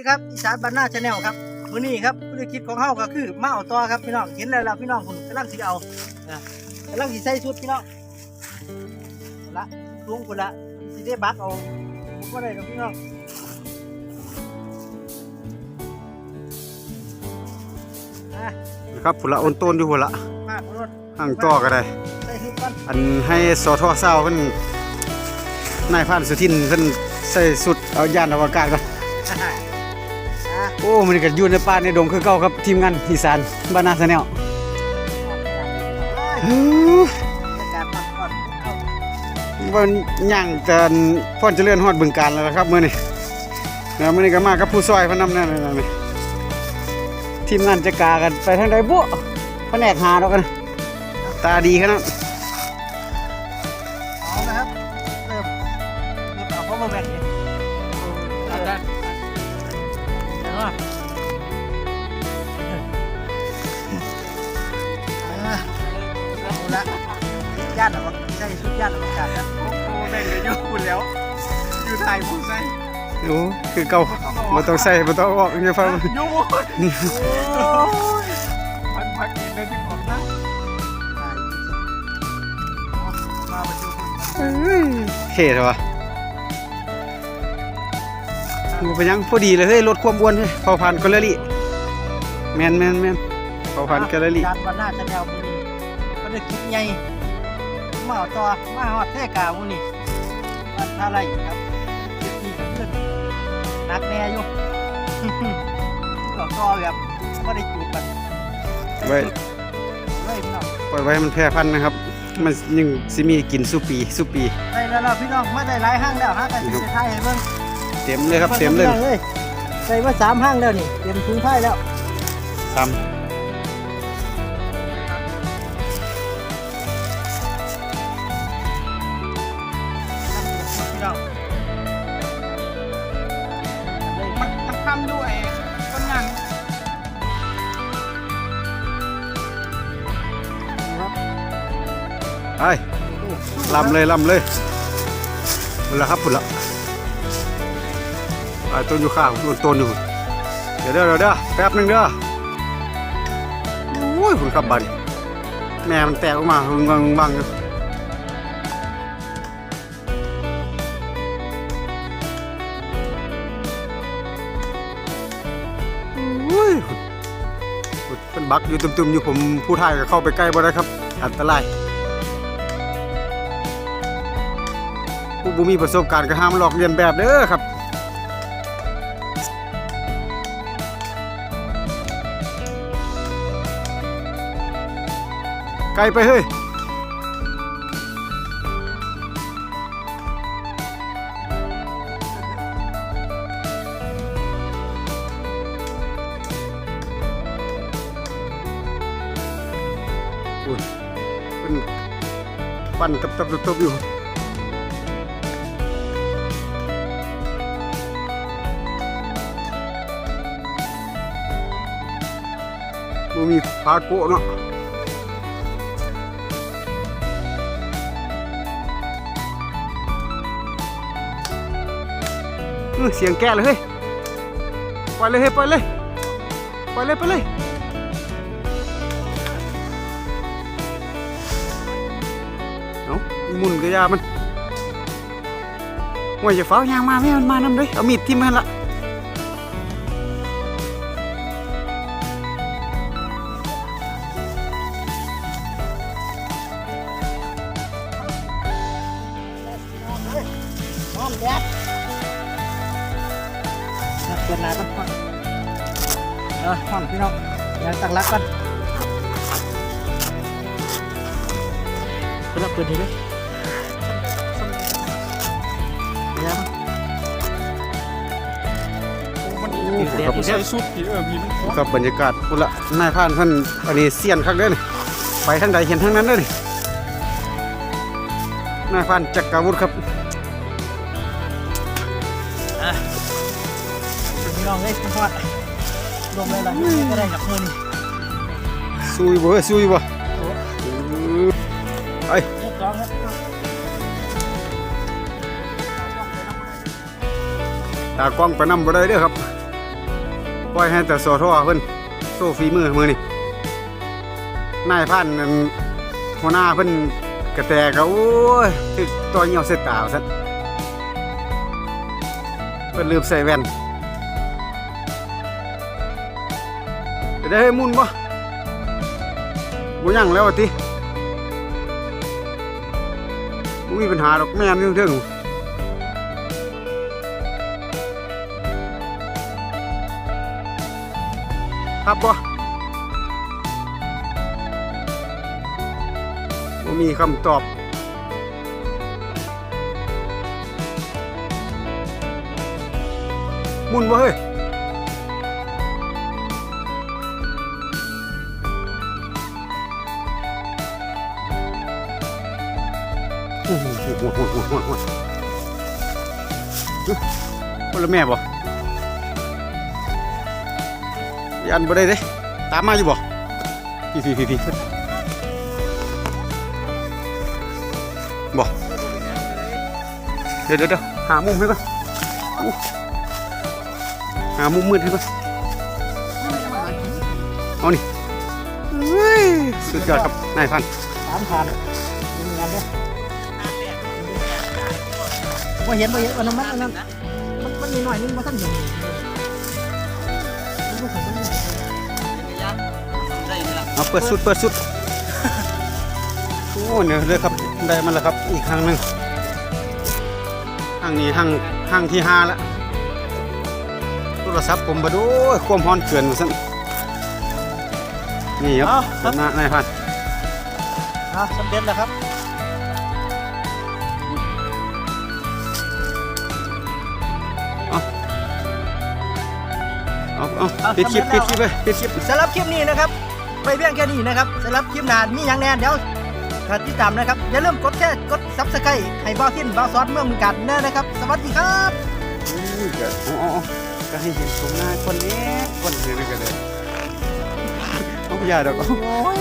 นี่ครับอีสานบ้านนาชาแนลครับมื้อนี้ครับธุรกิจของเฮาก็คือมาเอาต่อครับพี่น้องเห็นแล้วล่ะพี่น้องคุณกำลังสิเอานะกำลังสิใส่ชุดพี่น้องเอาละลุงคุณละสิได้บักเอาผมก็ได้ดอกพี่น้องอะนะครับผุละโอนต้นอยู่ผุละมากรถห่างต่อก็ได้ใส่ชุดกันอันให้สอทอเศร้าเพิ่นนายพรานสุทินเพิ่นใส่สุดเอายานอวกาศก่อนอะอะ โอ้มันก็อยู่ในป่าในดงคือเก่าครับทีมงานอีสานบ้านนาชาแนลบรรยากาศพักผ่อนเอาวันย่างจะพ่อนเจริญฮอดบึงการแล้วล่ะครับมื้อนี้แล้วมื้อนี้ก็มากับผู้ซอยเพิ่นนำนั่นนั่นนี่ทีมงานจะกากันไปทางใดบ่แผนกหาดอกกันตาดีขนาดเอาละครับเริ่มเริ่มเอาเพราะมาแบ่งเนี่ย เอาได้เดี๋ยวว่าอะเอาละย่านอวกาศใช่ชุดย่านอวกาศนะโอ้แบ่งกันอยู่คุณแล้ว อยู่ไทยผมใส่โอ้คือเก่าบ่ต้องใส่บ่ต้องออกอย่าฟังยุ่งมันพักกินได้ที่ของนะมาประชุมเท่เถอะวะ บ่เป็นหยังพอดีเลยเฮ้ยลดความอ้วนเฮ้ยเผาผ่านแคลอรี่แม่นแม่นแม่นเผาผ่านแคลอรี่การวันหน้าชาแนลมูนี่ก็ได้คิดใหญ่มาเอาต่อมาฮอดเทกามูนี่วันท่าไรครับคิดนี่ก็เพื่อนนักแน่อยู่ ก็ต่อแบบไม่ได้จูบกันไว้ เลยพี่น้องปล่อยไว้ให้มันแพร่พันธุ์นะครับ มันยังสิมีกินสุปีสุปี ได้แล้วล่ะพี่น้องมาได้หลายห้างแล้วห้างกันสิไทยให้เบิ่ง เต็มเลยครับเต็มเลยบิ่งเลยใส่มาสามห้างแล้วนี่เต็มถุงไทยแล้วตามพี่น้องเลยมันมันทำด้วยต้นนั้นครับไปลำเลยลำเลยพุ่นละครับพุ่นละ ไอ้ต้นอยู่ข้างต้นต้นอยู่เดี๋ยวเด้อเดี๋ยวเด้อแป๊บหนึงเด้อโอ้ยคุณครับบันแม่มันแตกออกมาหึงบังบังอยู่โอ้ยคุณเป็นบักอยู่ตึมๆอยู่ผมผู้ถ่ายก็เข้าไปใกล้บ่ได้ครับ อันตรายผู้บุมีประสบการณ์ก็ห้ามหลอกเลียนแบบเด้อครับ ไกลไปเฮ้ย อุ้ยเป็นปั่นตับๆๆอยู่บ่มีพาโกะเนาะ เสียงแก่เลยเฮ้ยปล่อยเลยเฮ้ยปล่อยเลยปล่อยเลยไปเลยเอาหมุนกระยามันว่าจะเฝ้ายางมาไม่ให้มันมานำเลยเอามีดทิ่มมันละพร้อมแดดนั กเกินนาต้องฟังเออฟังพี่น้องยังตั้งรักกันเปิดเปิดดีเลยเดี๋ยวมันใส่สุดที่เออมีมันกับบรรยากาศพุ่นละนายพรานเพิ่นอันนี้เสียนคักเด้อนี่ไปทางใดเห็นทางนั้นเด้อนี่นายพรานจักรวุฒิครับ พี่น้องเลยคุณพ่อรวมเลยล่ะก็ได้กับมือนี่ซุยบ่เอ้ยซุยบ่ไปเรียบร้อยครับตากล้องไปนำบ่ได้เด้อครับเปล่อยให้แต่โซทอเพิ่นโซฝีมือมือนี่นายพันนั่นหัวหน้าเพิ่นกระแตก็โอ้ยคือตัวเหี่ยวเสตตาซั่นเพิ่นลืมใส่แว่น ได้ให้มุนบ่บ่ยังแล้วว่าติบ่มีปัญหาดอกแม่นเรื่องเรื่องครับบ่บ่มีคำตอบมุนบ่เฮ้ย โอ้โหโอ้โหโอ้โหโอ้โหโอ้โหคนลแม่บ่ยันบ่ได้เด้ตามมาอยู่บ่พี่พี่พี่พี่บ่เดี๋ยวเดี๋ยวหามุมให้ก่อนหามุมมืดให้ก่อนเอานี่สุดยอดครับนายพันสามพันเป็นงานเด้อว่าเห็นว่าเห็นวันนั้นมันอันนั้นมันมันมีหน่อยนึงมาท่านเห็นมันบ่ถึงมันนี่เอาเปิดสุดเปิดสุดโอ้เนี่ยเลยครับได้มาแล้วครับอีกครั้งหนึ่งห้างนี้ห้างห้างที่ห้าแล้วโทรศัพท์ผมมาดูความฮ้อนเกินมาสั่นนี่ครับเอาครับนายนายพันเอาสำเร็จแล้วครับ เอาเอาปิดคลิปปิดคลิปไปปิดคลิปสำหรับคลิปนี้นะครับ ไปเพียงแค่นี้นะครับสำหรับคลิปหน้ามีอย่างแน่เดี๋ยวถ้าติดตามนะครับ อย่าลืมกดแชร์กดซับสไครต์ให้บ้าทิ้นบ้าซอสเมืองมึงกันแน่นะครับ สวัสดีครับอุ้ยเดี๋ยวเอาเอาเอาก็ให้เห็นตรงหน้าคนนี้คนนี้กันเลยเอาอย่าดอกเอาโอ้ย